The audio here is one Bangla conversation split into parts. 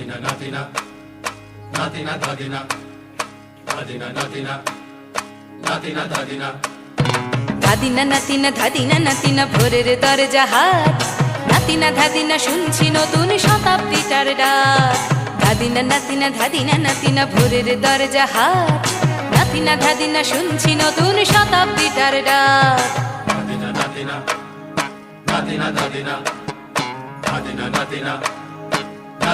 Nadina, Nadina, Nadina, Nadina, Nadina, Nadina, Nadina, Nadina. ধাদিনা নাতিনা ধাদিনা নাতিনা ভোরের দরজা হাত নাতিনা ধাদিনা শুনছি নতুন শতাব্দীটার ডাক ধাদিনা নাতিনা ধাদিনা নাতিনা ভোরের দরজা হাত নাতিনা ধাদিনা শুনছি নতুন শতাব্দীটার ডাক Nadina, Nadina, Nadina, Nadina, Nadina, Nadina,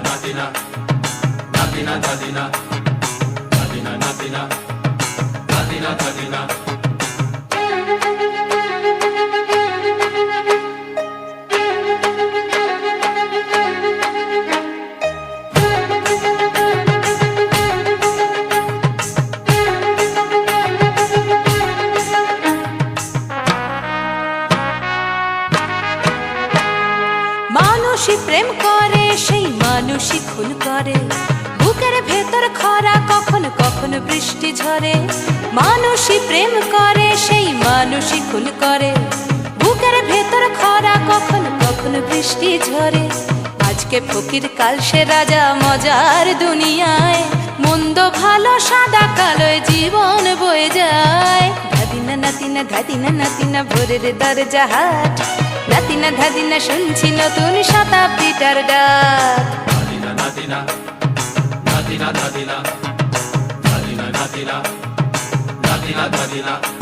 natina, natina, natina, natina, natina, natina, natina. মানুষই খুন করে। বুকের ভেতর খরা কখন কখন বৃষ্টি ঝরে। মানুষই প্রেম করে, সেই মানুষই খুন করে। বুকের ভেতর খরা কখন কখন বৃষ্টি ঝরে। আজকে ফকির কাল সে রাজা মজার দুনিয়ায়। মন্দ ভালো সাদা কালোয় জীবন বয়ে যায়। ধাদিনা নাতিনা ধাদিনা নাতিনা, ভোরের দরজা হাট নাতিনা, ধাদিনা শুনছি নতুন শতাব্দীটার ডাক। नादिना नादिना नादिना नादिना नादिना नादिना नादिना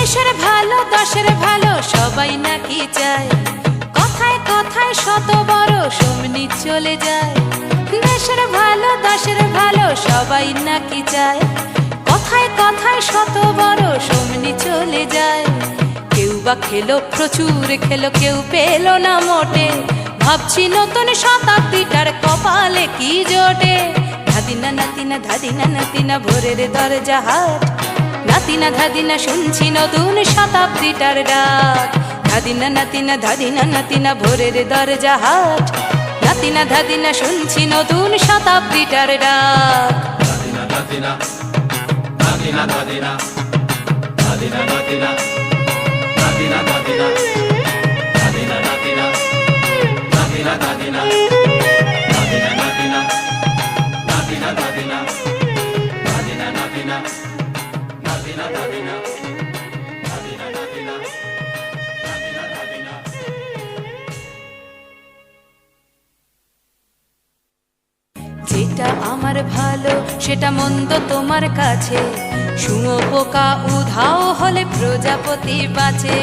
দেশের ভালো, দশের ভালো, সবাই নাকি চায়। কথায় কথায় শত বড় সমনি চলে যায়। দেশের ভালো, দশের ভালো, সবাই নাকি চায়। কথায় কথায় শত বড় সমনি চলে যায়। কেউ বা খেলো, প্রচুর খেলো, কেউ পেল না মোটে। ভাবছি নতুন শতাব্দীটার কপালে কি জোটে। ধাদিনা নাতিনা ধাদিনা নাতিনা, ভোরের দরজা হাট। নাতিনা ধাদিনা শুনছি নতুন শতাব্দীটার ডাক। ধাদিনা নাতিনা ধাদিনা নাতিনা ভোরের দরজা হাট। নাতিনা ধাদিনা শুনছি নতুন শতাব্দীটার ডাক। ধাদিনা ধাদিনা ধাদিনা ধাদিনা ধাদিনা Nadina, যেটা আমার ভালো সেটা মন্দ তোমার কাছে। শুঁয়ো পোকা উধাও হলে প্রজাপতি বাঁচে